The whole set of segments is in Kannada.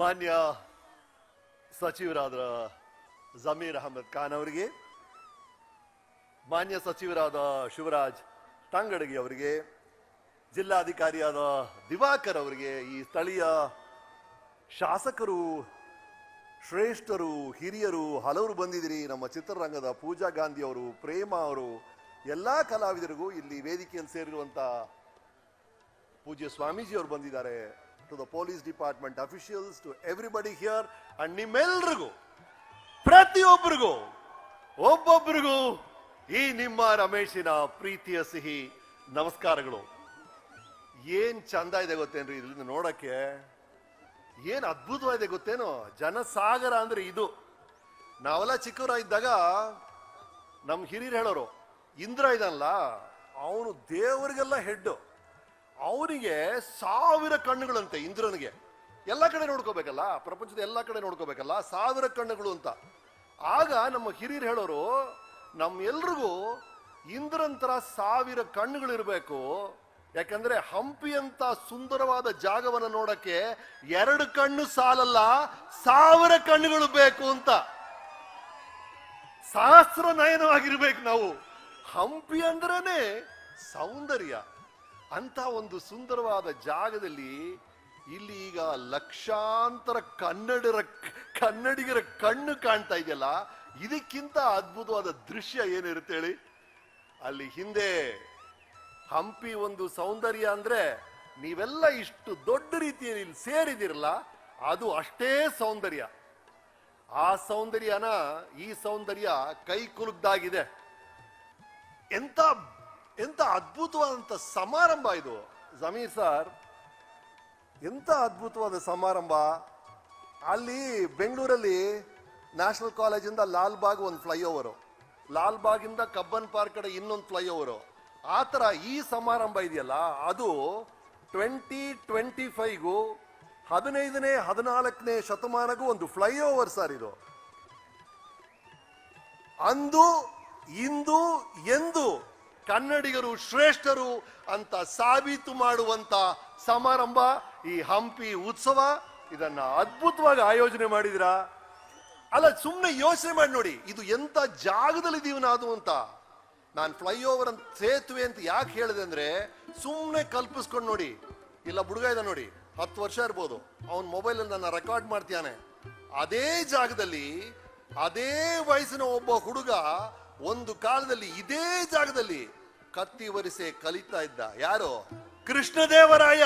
ಮಾನ್ಯ ಸಚಿವರಾದ ಜಮೀರ್ ಅಹಮದ್ ಖಾನ್ ಅವರಿಗೆ, ಮಾನ್ಯ ಸಚಿವರಾದ ಶಿವರಾಜ್ ತಂಗಡಗಿ ಅವರಿಗೆ, ಜಿಲ್ಲಾಧಿಕಾರಿಯಾದ ದಿವಾಕರ್ ಅವರಿಗೆ, ಈ ಸ್ಥಳೀಯ ಶಾಸಕರು, ಶ್ರೇಷ್ಠರು, ಹಿರಿಯರು, ಹಲವರು ಬಂದಿದ್ದೀರಿ. ನಮ್ಮ ಚಿತ್ರರಂಗದ ಪೂಜಾ ಗಾಂಧಿ ಅವರು, ಪ್ರೇಮ ಅವರು, ಎಲ್ಲ ಕಲಾವಿದರಿಗೂ ಇಲ್ಲಿ ವೇದಿಕೆಯಲ್ಲಿ ಸೇರಿರುವಂಥ ಪೂಜ್ಯ ಸ್ವಾಮೀಜಿ ಅವರು ಬಂದಿದ್ದಾರೆ. To the police department officials to everybody here and ನಿಮ್ಮೆಲ್ರಿಗೂ ಪ್ರತಿಯೊಬ್ಬರಿಗೂ ಒಬ್ಬೊಬ್ಬರಿಗೂ ಈ ನಿಮ್ಮ ರಮೇಶಿನ ಪ್ರೀತಿಯ ಸಿಹಿ ನಮಸ್ಕಾರಗಳು. ಏನ್ ಚಂದ ಇದೆ ಗೊತ್ತೇನ್ರಿ ಇಲ್ಲಿಂದ ನೋಡಕ್ಕೆ? ಏನ್ ಅದ್ಭುತವಾಗಿದೆ ಗೊತ್ತೇನೋ? ಜನಸಾಗರ ಅಂದ್ರೆ ಇದು. ನಾವೆಲ್ಲ ಇದ್ದಾಗ ನಮ್ಮ ಹಿರಿಯರು ಹೇಳೋರು, ಇಂದ್ರ ಇದಲ್ಲ ಅವನು ದೇವರಿಗೆಲ್ಲ ಹೆಡ್ ಅವನಿಗೆ ಸಾವಿರ ಕಣ್ಣುಗಳಂತೆ, ಇಂದ್ರನಿಗೆ. ಎಲ್ಲ ಕಡೆ ನೋಡ್ಕೋಬೇಕಲ್ಲ, ಪ್ರಪಂಚದ ಎಲ್ಲ ಕಡೆ ನೋಡ್ಕೋಬೇಕಲ್ಲ, ಸಾವಿರ ಕಣ್ಣುಗಳು ಅಂತ. ಆಗ ನಮ್ಮ ಹಿರಿಯರು ಹೇಳೋರು ನಮ್ಮೆಲ್ರಿಗೂ ಎಲ್ಲರಿಗೂ ತರ ಸಾವಿರ ಕಣ್ಣುಗಳಿರಬೇಕು. ಯಾಕಂದ್ರೆ ಹಂಪಿಯಂತ ಸುಂದರವಾದ ಜಾಗವನ್ನು ನೋಡಕ್ಕೆ ಎರಡು ಕಣ್ಣು ಸಾಲಲ್ಲ, ಸಾವಿರ ಕಣ್ಣುಗಳು ಬೇಕು ಅಂತ. ಸಹಸ್ರ ನಯನವಾಗಿರ್ಬೇಕು ನಾವು. ಹಂಪಿ ಅಂದ್ರೇನೆ ಸೌಂದರ್ಯ. ಅಂತ ಒಂದು ಸುಂದರವಾದ ಜಾಗದಲ್ಲಿ ಇಲ್ಲಿ ಈಗ ಲಕ್ಷಾಂತರ ಕನ್ನಡರ ಕನ್ನಡಿಗರ ಕಣ್ಣು ಕಾಣ್ತಾ ಇದೆಯಲ್ಲ, ಇದಕ್ಕಿಂತ ಅದ್ಭುತವಾದ ದೃಶ್ಯ ಏನಿರುತ್ತೆ ಹೇಳಿ? ಅಲ್ಲಿ ಹಿಂದೆ ಹಂಪಿ ಒಂದು ಸೌಂದರ್ಯ ಅಂದ್ರೆ ನೀವೆಲ್ಲ ಇಷ್ಟು ದೊಡ್ಡ ರೀತಿಯಲ್ಲಿ ಇಲ್ಲಿ ಸೇರಿದಿರಲ್ಲ, ಅದು ಅಷ್ಟೇ ಸೌಂದರ್ಯ. ಆ ಸೌಂದರ್ಯನ ಈ ಸೌಂದರ್ಯ ಕೈ ಕುಲುಕ್ದಾಗಿದೆ ಎಂತ ಎಂತ ಅದ್ಭುತವಾದಂತ ಸಮಾರಂಭ ಇದು? ಜಮೀರ್ ಸರ್ ಎಂಥ ಅದ್ಭುತವಾದ ಸಮಾರಂಭ? ಅಲ್ಲಿ ಬೆಂಗಳೂರಲ್ಲಿ ನ್ಯಾಷನಲ್ ಕಾಲೇಜಿಂದ ಲಾಲ್ಬಾಗ್ ಒಂದು ಫ್ಲೈಓವರು ಲಾಲ್ ಇಂದ ಕಬ್ಬನ್ ಪಾರ್ಕ್ ಕಡೆ ಇನ್ನೊಂದು ಫ್ಲೈಓವರು. ಆ ಥರ ಈ ಸಮಾರಂಭ ಇದೆಯಲ್ಲ, ಅದು ಟ್ವೆಂಟಿ ಟ್ವೆಂಟಿ ಫೈವ್ಗೂ ಹದಿನೈದನೇ, ಹದಿನಾಲ್ಕನೇ ಶತಮಾನಗೂ ಒಂದು ಫ್ಲೈಓವರ್ ಸರ್ ಇದು. ಅಂದು, ಇಂದು, ಎಂದು ಕನ್ನಡಿಗರು ಶ್ರೇಷ್ಠರು ಅಂತ ಸಾಬೀತು ಮಾಡುವಂತ ಸಮಾರಂಭ, ಈ ಹಂಪಿ ಉತ್ಸವ ಇದನ್ನ ಅದ್ಭುತವಾಗಿ ಆಯೋಜನೆ ಮಾಡಿದಿರಾ. ಅಲ್ಲ ಸುಮ್ಮನೆ ಯೋಚನೆ ಮಾಡಿ ನೋಡಿ, ಇದು ಎಂತ ಜಾಗದಲ್ಲಿ ಇದೀವಿ ನಾವು ಅಂತ. ನಾನು ಫ್ಲೈಓವರ್ ಅಂತ ಸೇತುವೆ ಅಂತ ಯಾಕೆ ಹೇಳಿದೆ ಅಂದ್ರೆ ಸುಮ್ಮನೆ ಕಲ್ಪಿಸ್ಕೊಂಡು ನೋಡಿ. ಇಲ್ಲ ಬುಡುಗ ಇದೆ ನೋಡಿ, ಹತ್ತು ವರ್ಷ ಇರ್ಬೋದು, ಅವನ ಮೊಬೈಲಲ್ಲಿ ನನ್ನ ರೆಕಾರ್ಡ್ ಮಾಡ್ತಾನೆ ಅದೇ ಜಾಗದಲ್ಲಿ, ಅದೇ ವಯಸ್ಸಿನ ಒಬ್ಬ ಹುಡುಗ ಒಂದು ಕಾಲದಲ್ಲಿ ಇದೇ ಜಾಗದಲ್ಲಿ ಕತ್ತಿ ವರಿಸೆ ಕಲಿತಾ ಇದ್ದ ಯಾರು? ಕೃಷ್ಣದೇವರಾಯ.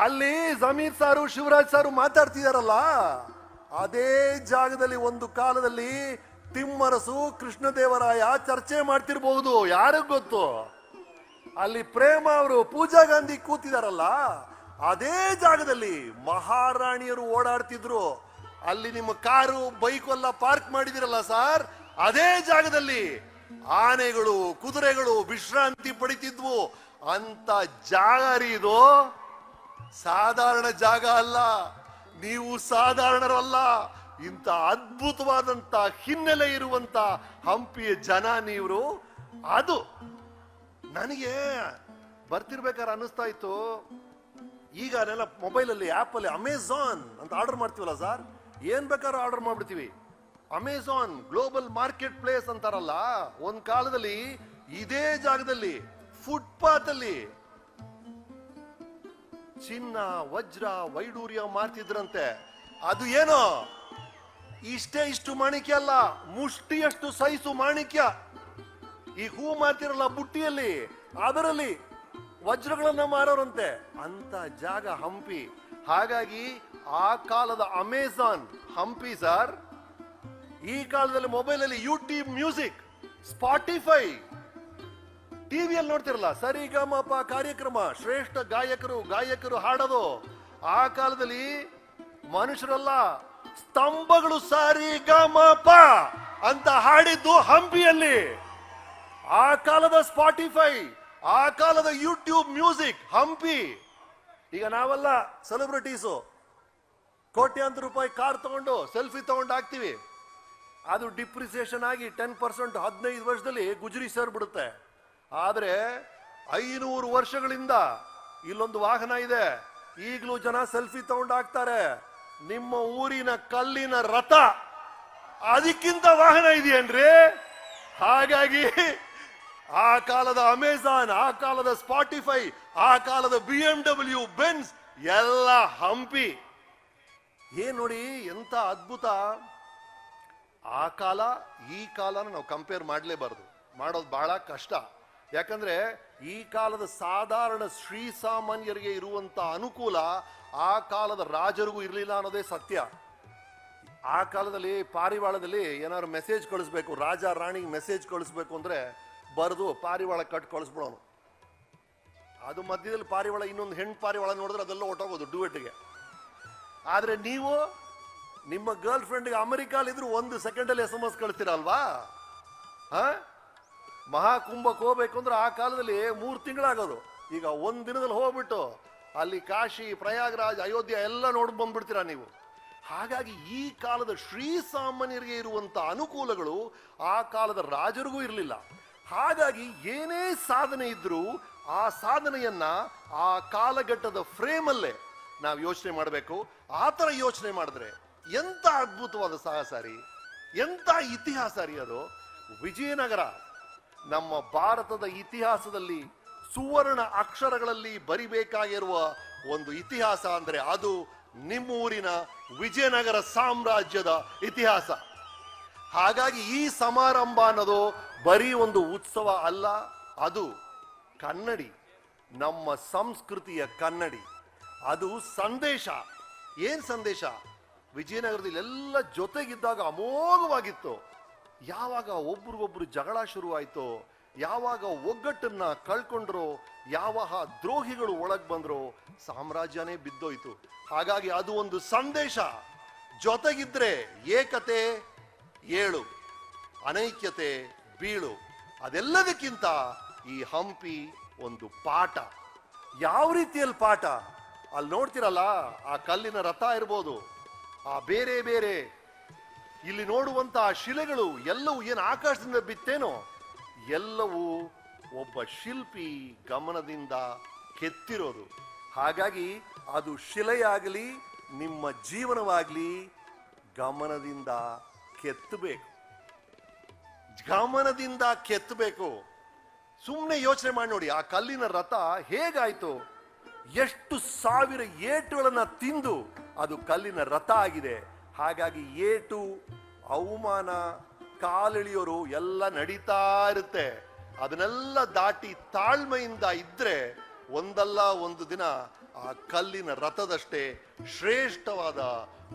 ಅಲ್ಲಿ ಜಮೀರ್ ಸಾರು, ಶಿವರಾಜ್ ಸಾರು ಮಾತಾಡ್ತಿದಾರಲ್ಲ, ಅದೇ ಜಾಗದಲ್ಲಿ ಒಂದು ಕಾಲದಲ್ಲಿ ತಿಮ್ಮರಸು, ಕೃಷ್ಣದೇವರಾಯ ಚರ್ಚೆ ಮಾಡ್ತಿರ್ಬಹುದು. ಯಾರಿಗ್ ಗೊತ್ತು? ಅಲ್ಲಿ ಪ್ರೇಮ ಅವರು ಪೂಜಾ ಗಾಂಧಿ ಕೂತಿದಾರಲ್ಲ, ಅದೇ ಜಾಗದಲ್ಲಿ ಮಹಾರಾಣಿಯರು ಓಡಾಡ್ತಿದ್ರು. ಅಲ್ಲಿ ನಿಮ್ಮ ಕಾರು, ಬೈಕ್ ಎಲ್ಲ ಪಾರ್ಕ್ ಮಾಡಿದಿರಲ್ಲ ಸರ್? ಅದೇ ಜಾಗದಲ್ಲಿ ಆನೆಗಳು, ಕುದುರೆಗಳು ವಿಶ್ರಾಂತಿ ಪಡಿತಿದ್ವು. ಅಂತ ಜಾಗ ಇದು. ಸಾಧಾರಣ ಜಾಗ ಅಲ್ಲ. ನೀವು ಸಾಧಾರಣರಲ್ಲ. ಇಂಥ ಅದ್ಭುತವಾದಂತ ಹಿನ್ನೆಲೆ ಇರುವಂತ ಹಂಪಿಯ ಜನ ನೀವ್ರು. ಅದು ನನಗೆ ಬರ್ತಿರ್ಬೇಕಾದ್ರೆ ಅನ್ನಿಸ್ತಾ ಇತ್ತು. ಈಗ ಮೊಬೈಲಲ್ಲಿ ಆ್ಯಪಲ್ಲಿ ಅಮೆಝಾನ್ ಅಂತ ಆರ್ಡರ್ ಮಾಡ್ತೀವಲ್ಲ ಸರ್ ಏನ್ ಬೇಕಾದ್ರೂ ಆರ್ಡರ್ ಮಾಡ್ಬಿಡ್ತೀವಿ. ಅಮೆಝಾನ್ ಗ್ಲೋಬಲ್ ಮಾರ್ಕೆಟ್ ಪ್ಲೇಸ್ ಅಂತಾರಲ್ಲ, ಒಂದ್ ಕಾಲದಲ್ಲಿ ಇದೇ ಜಾಗದಲ್ಲಿ ಫುಟ್ಪಾತ್ ಅಲ್ಲಿ ಚಿನ್ನ, ವಜ್ರ, ವೈಡೂರ್ಯ ಮಾರ್ತಿದ್ರಂತೆ. ಅದು ಏನೋ? ಇಷ್ಟೇ ಇಷ್ಟು ಮಾಣಿಕ್ಯ ಅಲ್ಲ, ಮುಷ್ಟಿಯಷ್ಟು ಸೈಸು ಮಾಣಿಕ್ಯ. ಈ ಹೂ ಮಾರ್ತಿರಲ್ಲ ಬುಟ್ಟಿಯಲ್ಲಿ, ಅದರಲ್ಲಿ ವಜ್ರಗಳನ್ನ ಮಾರೋರಂತೆ. ಅಂತ ಜಾಗ ಹಂಪಿ. ಹಾಗಾಗಿ ಆ ಕಾಲದ ಅಮೆಜಾನ್ ಹಂಪಿ ಸರ್ ಈ ಕಾಲದಲ್ಲಿ ಮೊಬೈಲ್ ಅಲ್ಲಿ ಯೂಟ್ಯೂಬ್ ಮ್ಯೂಸಿಕ್ ಸ್ಪಾಟಿಫೈ ಟಿವಿಯಲ್ಲಿ ನೋಡ್ತಿರಲ್ಲ ಸರಿ ಗಮಪ ಕಾರ್ಯಕ್ರಮ, ಶ್ರೇಷ್ಠ ಗಾಯಕರು ಗಾಯಕರು ಹಾಡೋದು. ಆ ಕಾಲದಲ್ಲಿ ಮನುಷ್ಯರಲ್ಲ ಸ್ತಂಭಗಳು ಸರಿ ಗಮಪ ಅಂತ ಹಾಡಿದ್ದು ಹಂಪಿಯಲ್ಲಿ. ಆ ಕಾಲದ ಸ್ಪಾಟಿಫೈ ಆ ಕಾಲದ ಯೂಟ್ಯೂಬ್ ಮ್ಯೂಸಿಕ್ ಹಂಪಿ. ಈಗ ನಾವೆಲ್ಲ ಸೆಲೆಬ್ರಿಟೀಸು ಕೋಟ್ಯಾಂತರ ರೂಪಾಯಿ ಕಾರ್ ತಗೊಂಡು ಸೆಲ್ಫಿ ತಗೊಂಡು ಹಾಕ್ತಿವಿ. ಅದು ಡಿಪ್ರಿಸಿಯೇಷನ್ ಆಗಿ ಟೆನ್ ಪರ್ಸೆಂಟ್ ಹದಿನೈದು ವರ್ಷದಲ್ಲಿ ಗುಜರಿ ಸೇರ್ಬಿಡುತ್ತೆ. ಆದರೆ ಐನೂರು ವರ್ಷಗಳಿಂದ ಇಲ್ಲೊಂದು ವಾಹನ ಇದೆ. ಈಗಲೂ ಜನ ಸೆಲ್ಫಿ ತಗೊಂಡು ಹಾಕ್ತಾರೆ. ನಿಮ್ಮ ಊರಿನ ಕಲ್ಲಿನ ರಥ ಅದಕ್ಕಿಂತ ವಾಹನ ಇದೆಯೇನ್ರಿ? ಹಾಗಾಗಿ ಆ ಕಾಲದ ಅಮೆಜಾನ್, ಆ ಕಾಲದ ಸ್ಪಾಟಿಫೈ, ಆ ಕಾಲದ ಬಿ ಎಂ ಡಬ್ಲ್ಯೂ ಬೆನ್ಸ್ ಎಲ್ಲ ಹಂಪಿ. ಏನ್ ನೋಡಿ ಎಂತ ಅದ್ಭುತ ಆ ಕಾಲ, ಈ ಕಾಲನ ನಾವು ಕಂಪೇರ್ ಮಾಡಲೇಬಾರ್ದು. ಮಾಡೋದು ಬಹಳ ಕಷ್ಟ. ಯಾಕಂದ್ರೆ ಈ ಕಾಲದ ಸಾಧಾರಣ ಶ್ರೀ ಸಾಮಾನ್ಯರಿಗೆ ಇರುವಂತ ಅನುಕೂಲ ಆ ಕಾಲದ ರಾಜರಿಗೂ ಇರಲಿಲ್ಲ ಅನ್ನೋದೇ ಸತ್ಯ. ಆ ಕಾಲದಲ್ಲಿ ಪಾರಿವಾಳದಲ್ಲಿ ಏನಾದ್ರು ಮೆಸೇಜ್ ಕಳಿಸ್ಬೇಕು, ರಾಜ ರಾಣಿಗೆ ಮೆಸೇಜ್ ಕಳಿಸ್ಬೇಕು ಅಂದ್ರೆ ಬರೆದು ಪಾರಿವಾಳ ಕಟ್ ಕಳಿಸ್ಬಿಡೋನು. ಅದು ಮಧ್ಯದಲ್ಲಿ ಪಾರಿವಾಳ, ಇನ್ನೊಂದು ಹೆಣ್ಣು ಪಾರಿವಾಳ ನೋಡಿದ್ರೆ ಅದೆಲ್ಲ ಹೊಟ್ಟೋಗೋದು ಡುವೆಟ್ಗೆ ಆದ್ರೆ ನೀವು ನಿಮ್ಮ ಗರ್ಲ್ ಫ್ರೆಂಡ್ಗೆ ಇದ್ರೂ ಒಂದು ಸೆಕೆಂಡಲ್ಲಿ ಎಸ್ ಎಂ ಎಸ್ ಕಳಿಸ್ತೀರಲ್ವಾ ಮಹಾಕುಂಭಕ್ಕೆ ಹೋಗ್ಬೇಕು ಅಂದ್ರೆ ಆ ಕಾಲದಲ್ಲಿ ಮೂರು ತಿಂಗಳಾಗೋದು. ಈಗ ಒಂದ್ ದಿನದಲ್ಲಿ ಹೋಗ್ಬಿಟ್ಟು ಅಲ್ಲಿ ಕಾಶಿ, ಪ್ರಯಾಗ್ರಾಜ್, ಅಯೋಧ್ಯ ಎಲ್ಲ ನೋಡಿ ಬಂದ್ಬಿಡ್ತೀರಾ ನೀವು? ಹಾಗಾಗಿ ಈ ಕಾಲದ ಶ್ರೀ ಸಾಮಾನ್ಯರಿಗೆ ಇರುವಂತ ಅನುಕೂಲಗಳು ಆ ಕಾಲದ ರಾಜರಿಗೂ ಇರಲಿಲ್ಲ. ಹಾಗಾಗಿ ಏನೇ ಸಾಧನೆ ಇದ್ದರೂ ಆ ಸಾಧನೆಯನ್ನ ಆ ಕಾಲಘಟ್ಟದ ಫ್ರೇಮಲ್ಲೇ ನಾವು ಯೋಚನೆ ಮಾಡಬೇಕು. ಆ ಥರ ಯೋಚನೆ ಮಾಡಿದ್ರೆ ಎಂತ ಅದ್ಭುತವಾದ ಸಾಹಸ ರೀ? ಎಂತ ಇತಿಹಾಸ ರೀ ಅದು? ವಿಜಯನಗರ, ನಮ್ಮ ಭಾರತದ ಇತಿಹಾಸದಲ್ಲಿ ಸುವರ್ಣ ಅಕ್ಷರಗಳಲ್ಲಿ ಬರಿಬೇಕಾಗಿರುವ ಒಂದು ಇತಿಹಾಸ ಅಂದ್ರೆ ಅದು ನಿಮ್ಮೂರಿನ ವಿಜಯನಗರ ಸಾಮ್ರಾಜ್ಯದ ಇತಿಹಾಸ. ಹಾಗಾಗಿ ಈ ಸಮಾರಂಭ ಅನ್ನೋದು ಬರೀ ಒಂದು ಉತ್ಸವ ಅಲ್ಲ, ಅದು ಕನ್ನಡಿ, ನಮ್ಮ ಸಂಸ್ಕೃತಿಯ ಕನ್ನಡಿ. ಅದು ಸಂದೇಶ. ಏನು ಸಂದೇಶ? ವಿಜಯನಗರದಲ್ಲಿ ಎಲ್ಲ ಜೊತೆಗಿದ್ದಾಗ ಅಮೋಘವಾಗಿತ್ತು. ಯಾವಾಗ ಒಬ್ರಿಗೊಬ್ರು ಜಗಳ ಶುರುವಾಯಿತೋ, ಯಾವಾಗ ಒಗ್ಗಟ್ಟನ್ನ ಕಳ್ಕೊಂಡ್ರೋ ಯಾವ ದ್ರೋಹಿಗಳು ಒಳಗೆ ಬಂದ್ರೋ ಸಾಮ್ರಾಜ್ಯನೇ ಬಿದ್ದೋಯ್ತು. ಹಾಗಾಗಿ ಅದು ಒಂದು ಸಂದೇಶ. ಜೊತೆಗಿದ್ರೆ ಏಕತೆ ಏಳು, ಅನೈಕ್ಯತೆ ಬೀಳು. ಅದೆಲ್ಲದಕ್ಕಿಂತ ಈ ಹಂಪಿ ಒಂದು ಪಾಠ. ಯಾವ ರೀತಿಯಲ್ಲಿ ಪಾಠ? ಅಲ್ಲಿ ನೋಡ್ತಿರಲ್ಲ, ಆ ಕಲ್ಲಿನ ರಥ ಇರ್ಬೋದು. ಆ, ಬೇರೆ ಬೇರೆ. ಇಲ್ಲಿ ನೋಡುವಂತಹ ಶಿಲೆಗಳು ಎಲ್ಲವೂ ಏನು ಆಕಾಶದಿಂದ ಬಿತ್ತೇನೋ, ಎಲ್ಲವೂ ಒಬ್ಬ ಶಿಲ್ಪಿ ಗಮನದಿಂದ ಕೆತ್ತಿರೋದು. ಹಾಗಾಗಿ ಅದು ಶಿಲೆಯಾಗಲಿ, ನಿಮ್ಮ ಜೀವನವಾಗಲಿ ಗಮನದಿಂದ ಕೆತ್ತಬೇಕು. ಗಮನದಿಂದ ಕೆತ್ತಬೇಕು. ಸುಮ್ಮನೆ ಯೋಚನೆ ಮಾಡಿ ನೋಡಿ, ಆ ಕಲ್ಲಿನ ರಥ ಹೇಗಾಯ್ತು? ಎಷ್ಟು ಸಾವಿರ ಏಟುಗಳನ್ನು ತಿಂದು ಅದು ಕಲ್ಲಿನ ರಥ ಆಗಿದೆ. ಹಾಗಾಗಿ ಏಟು, ಅವಮಾನ, ಕಾಲಿಳಿಯೋರು ಎಲ್ಲ ನಡೀತಾ ಇರುತ್ತೆ. ಅದನ್ನೆಲ್ಲ ದಾಟಿ ತಾಳ್ಮೆಯಿಂದ ಇದ್ರೆ ಒಂದಲ್ಲ ಒಂದು ದಿನ ಆ ಕಲ್ಲಿನ ರಥದಷ್ಟೇ ಶ್ರೇಷ್ಠವಾದ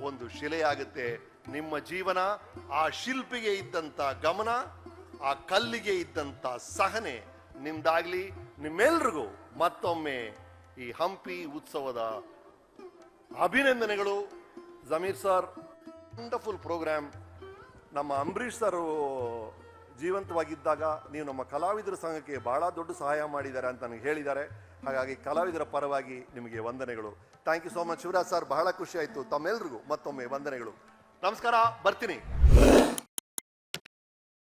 ಒಂದು ಶಿಲೆಯಾಗುತ್ತೆ. ನಿಮ್ಮ ಜೀವನ, ಆ ಶಿಲ್ಪಿಗೆ ಇದ್ದಂತ ಗಮನ, ಆ ಕಲ್ಲಿಗೆ ಇದ್ದಂತ ಸಹನೆ ನಿಮ್ದಾಗ್ಲಿ. ನಿಮ್ಮೆಲ್ರಿಗೂ ಮತ್ತೊಮ್ಮೆ ಈ ಹಂಪಿ ಉತ್ಸವದ ಅಭಿನಂದನೆಗಳು, ಜಮೀರ್ ಸರ್. ವಂಡರ್ಫುಲ್ ಪ್ರೋಗ್ರಾಮ್ ನಮ್ಮ ಅಂಬರೀಷ್ ಸರ್ ಜೀವಂತವಾಗಿದ್ದಾಗ ನೀವು ನಮ್ಮ ಕಲಾವಿದರ ಸಂಘಕ್ಕೆ ಬಹಳ ದೊಡ್ಡ ಸಹಾಯ ಮಾಡಿದ್ದಾರೆ ಅಂತ ನನಗೆ ಹೇಳಿದ್ದಾರೆ. ಹಾಗಾಗಿ ಕಲಾವಿದರ ಪರವಾಗಿ ನಿಮಗೆ ವಂದನೆಗಳು. Thank you so much Shivaraj sir, ಬಹಳ ಖುಷಿ ಆಯಿತು. ತಮ್ಮೆಲ್ರಿಗೂ ಮತ್ತೊಮ್ಮೆ ವಂದನೆಗಳು. ನಮಸ್ಕಾರ, ಬರ್ತೀನಿ.